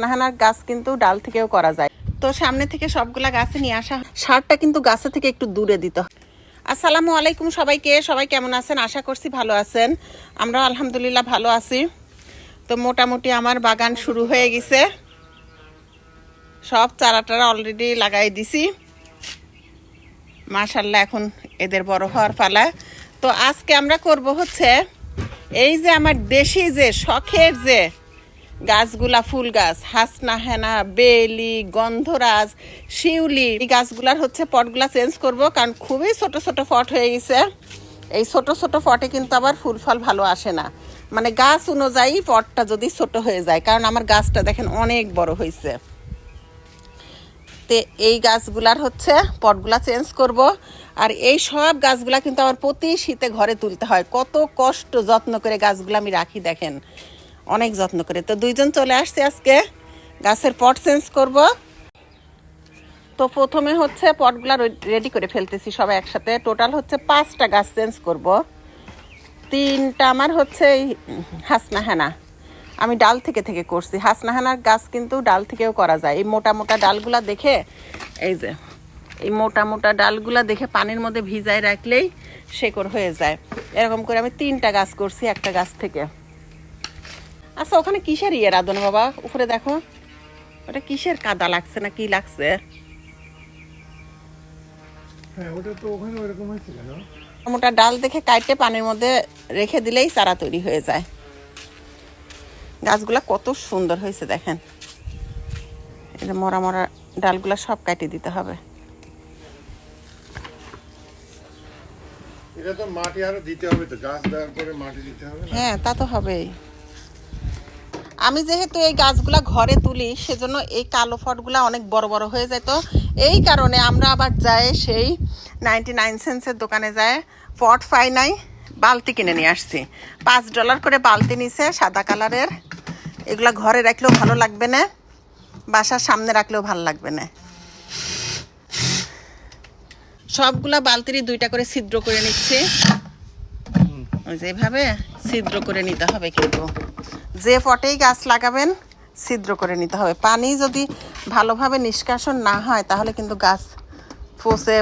হাসনাহানার গাছ কিন্তু ডাল থেকেও করা যায়। তো সামনে থেকে সবগুলা গাছে নিয়ে আসা সারটা কিন্তু গাছে থেকে একটু দূরে দিতে আসসালামু আলাইকুম সবাইকে। সবাই কেমন আছেন? আশা করছি ভালো আছেন। আমরা আলহামদুলিল্লাহ ভালো আছি। তো মোটামুটি আমার বাগান শুরু হয়ে গেছে। সব চারা টারা অলরেডি লাগাই দিছি। মাশাল্লাহ এখন এদের বড় হওয়ার পালা। তো আজকে আমরা করব হচ্ছে, এই যে আমার দেশি যে, শখের যে গাছগুলা ফুল গাছ, হাসনা, হেনা, বেলি, গন্ধরাজ, শিউলি, এই গাছগুলার হচ্ছে পটগুলা চেঞ্জ করব কারণ খুবই ছোট ছোট পট হয়ে গেছে। এই ছোট ছোট পটে কিন্তু আবার ফুল ফল ভালো আসে না। মানে গাছ অনুযায়ী পটটা যদি ছোট হয়ে যায়, কারণ আমার গাছটা দেখেন অনেক বড় হয়েছে। তে এই গাছগুলার হচ্ছে পটগুলা চেঞ্জ করব। আর এই সব গাছগুলা কিন্তু আমার প্রতি শীতে ঘরে তুলতে হয়। কত কষ্ট, যত্ন করে গাছগুলো আমি রাখি দেখেন। অনেক যত্ন করে। তো দুইজন চলে আসছে আজকে। গাছের পট চেঞ্জ করব। তো প্রথমে হচ্ছে পটগুলা রেডি করে ফেলতেছি সবাই একসাথে। টোটাল হচ্ছে পাঁচটা গাছ চেঞ্জ করব। তিনটা আমার হচ্ছে এই হাসনাহানা। আমি ডাল থেকে থেকে করছি। হাসনাহানার গাছ কিন্তু ডাল থেকেও করা যায়। এই মোটা মোটা ডালগুলা দেখে, এই যে, এই মোটা মোটা ডালগুলা দেখে পানির মধ্যে ভিজায় রাখলেই শেকড় হয়ে যায়। এরকম করে আমি তিনটা গাছ করছি একটা গাছ থেকে। আচ্ছা ওখানে কিসের ইয়ে রাধন বাবা? উপরে দেখো। ওটা কিসের কাদা লাগছে না কি লাগছে? হ্যাঁ মোটা ডাল দেখে কাটে পানির মধ্যে রেখে দিলেই চারা তৈরি হয়ে যায়। গাছগুলা কত সুন্দর হয়েছে দেখেন। যে মরা মরা ডালগুলা সব কাটে দিতে হবে। এটা তো মাটি আরও দিতে হবে তো গাছ দেওয়ার পরে মাটি দিতে হবে হ্যাঁ তা তো হবেই। আমি যেহেতু এই গাছগুলা ঘরে তুলি সেজন্য এই কালো ফটগুলা অনেক বড় বড় হয়ে যায় তো। এই কারণে আমরা আবার যাই সেই নাইনটি নাইন সেন্সের দোকানে যায় পট পাই নাই বালতি কিনে নিয়ে আসছি। পাঁচ ডলার করে বালতি নিছে সাদা কালারের। এগুলা ঘরে রাখলেও ভালো লাগবে না বাসার সামনে রাখলেও ভালো লাগবে না। সবগুলা বালতিরই দুইটা করে ছিদ্র করে নিচ্ছি। ওই যে ছিদ্র করে নিতে হবে কিন্তু। যে পটেই গাছ লাগাবেন, ছিদ্র করে নিতে হবে। পানি যদি ভালোভাবে নিষ্কাশন না হয়, তাহলে কিন্তু গাছ ফসে,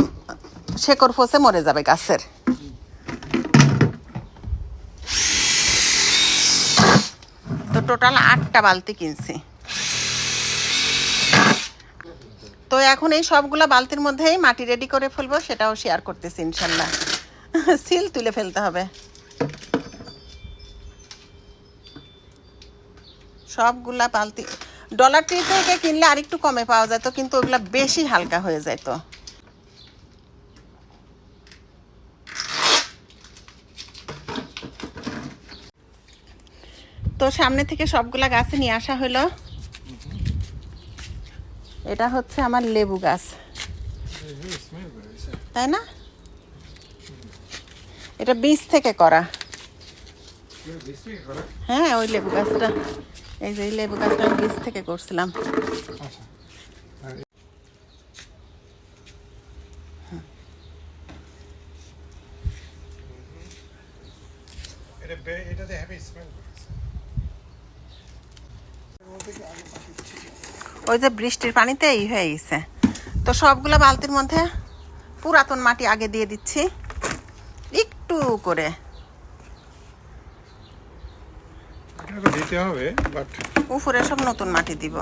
শেকড় ফসে মরে যাবে গাছের। তো টোটাল আটটা বালতি কিনছি। তো এখন এই সবগুলা বালতির মধ্যেই মাটি রেডি করে ফেলব, সেটাও শেয়ার করতেছি ইনশাল্লাহ। সিল তুলে ফেলতে হবে। সবগুলা বালতি। ডলার ট্রি থেকে কিনলে আরেকটু কমে পাওয়া যেত কিন্তু ওগুলা বেশি হালকা হয়ে যেত তো সামনে থেকে সবগুলা গাছে নিয়ে আসা হলো। এটা হচ্ছে আমার লেবু গাছ। তাই না? এটা বীজ থেকে করা। হ্যাঁ ওই লেবু গাছটা। এই যে লেবু গাছটা বীজ থেকে করছিলাম। ওই যে বৃষ্টির পানিতে এই হয়ে গেছে। তো সবগুলো বালতির মধ্যে পুরাতন মাটি আগে দিয়ে দিচ্ছি। একটু করে এটা তো দিতে হবে বাট উপরে সব নতুন মাটি দিব।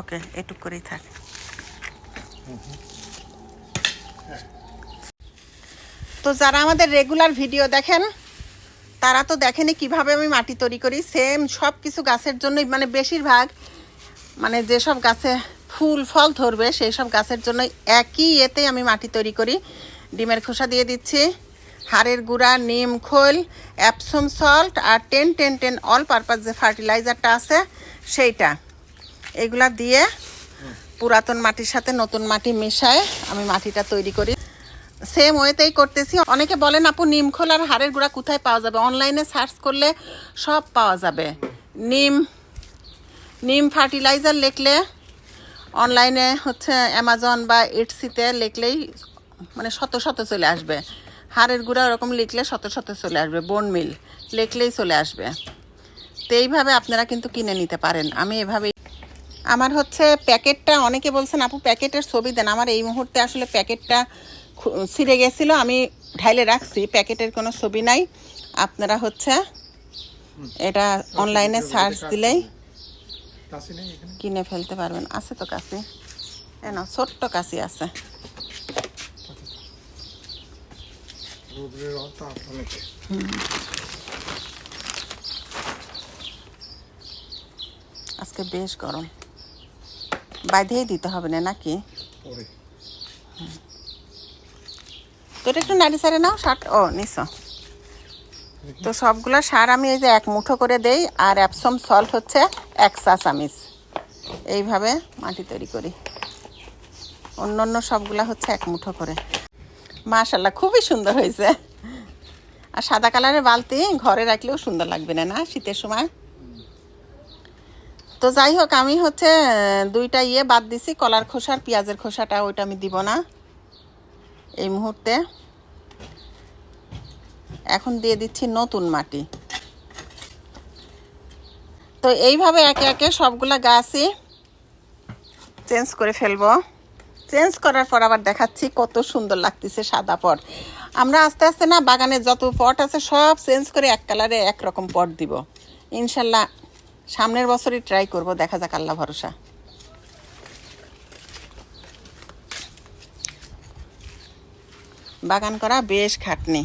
ওকে, এটুক করেই থাক। তো যারা আমাদের রেগুলার ভিডিও দেখেন, তারা তো দেখেনি কীভাবে আমি মাটি তৈরি করি। সেম সব কিছু গাছের জন্যই মানে বেশিরভাগ মানে যেসব গাছে ফুল, ফল ধরবে, সেই সব গাছের জন্য একই এতে আমি মাটি তৈরি করি। ডিমের খোসা দিয়ে দিচ্ছি। হাড়ের গুঁড়া, নিম, খোল অ্যাপসম সল্ট আর ten ten ten all purpose যে ফার্টিলাইজারটা আছে, সেইটা। এগুলা দিয়ে পুরাতন মাটির সাথে নতুন মাটি মেশায় আমি মাটিটা তৈরি করি। সেম ওয়েতেই করতেছি। অনেকে বলেন, আপু, নিম, খোল আর হাড়ের গুঁড়া কোথায় পাওয়া যাবে? অনলাইনে সার্চ করলে সব পাওয়া যাবে। নিম নিম ফার্টিলাইজার লিখলে অনলাইনে হচ্ছে অ্যামাজন বা ইটসিতে লিখলেই মানে শত শত চলে আসবে। হাড়ের গুঁড়া ওরকম লিখলে শত শত চলে আসবে বোন মিল লিখলেই চলে আসবে। তো এইভাবে আপনারা কিন্তু কিনে নিতে পারেন। আমি এভাবেই আমার হচ্ছে প্যাকেটটা, অনেকে বলছেন, আপু, প্যাকেটের ছবি দেন। আমার এই মুহূর্তে আসলে প্যাকেটটা ছিঁড়ে গেছিল। আমি ঢাইলে রাখছি, প্যাকেটের কোনো ছবি নাই। আপনারা হচ্ছে এটা অনলাইনে সার্চ দিলেই কিনে ফেলতে পারবেন। আছে তো কাশি? না ছোট্ট কাশি আছে। রোদ্রের তাপ অনেক আজকে বেশ গরম। বাঁধেই দিতে হবে না নাকি? তো এটা একটু নাড়ি সারে নাও শার্ট ও নিস তো সবগুলো সার আমি এই যে এক মুঠো করে দেই আর অ্যাপসম সল্ট হচ্ছে এক চা চামিচ। এইভাবে মাটি তৈরি করি। অন্য অন্য সবগুলা হচ্ছে এক মুঠো করে। মাশাল্লাহ খুবই সুন্দর হয়েছে। আর সাদা কালারের বালতি ঘরে রাখলেও সুন্দর লাগবে না না? শীতের সময়। তো যাই হোক, আমি হচ্ছে দুইটা ইয়ে বাদ দিছি, কলার খোসার পেঁয়াজের খোসাটা, ওইটা আমি দিব না এই মুহূর্তে। এখন দিয়ে দিচ্ছি নতুন মাটি। তো এইভাবে একে একে সবগুলা গাছই চেঞ্জ করে ফেলব। চেঞ্জ করার পর আবার দেখাচ্ছি কত সুন্দর লাগতেছে সাদা পট। আমরা আস্তে আস্তে না বাগানে যত পট আছে সব চেঞ্জ করে এক কালারে একরকম পট দিব। ইনশাল্লাহ সামনের বছরই ট্রাই করব, দেখা যাক আল্লাহ ভরসা। বাগান করা বেশ খাটনি।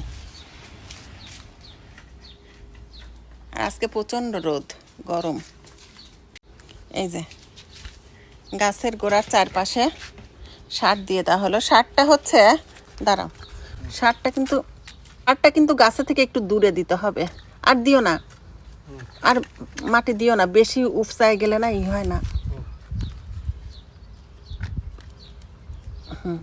আর আজকে প্রচণ্ড রোদ, গরম। এই যে, গাছের গোড়ার চারপাশে সার দিয়ে দেওয়া হলো। সারটা হচ্ছে, দাঁড়াও সারটা কিন্তু সারটা কিন্তু গাছে থেকে একটু দূরে দিতে হবে। আর দিও না। আর মাটি দিও না, বেশি উপসায় গেলে না ই হয় না। হুম।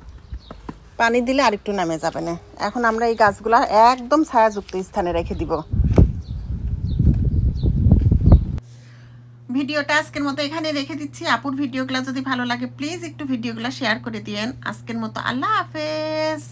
পানি দিলে আরেকটু নামে যাবে না। এখন আমরা এই গাছগুলা একদম ছায়াযুক্ত স্থানে রেখে দিব। ভিডিওটা আজকের মতো এখানে রেখে দিচ্ছি। আপুর ভিডিওগুলো যদি ভালো লাগে প্লিজ একটু ভিডিওগুলো শেয়ার করে দিয়েন। আজকের মতো আল্লাহ হাফেজ।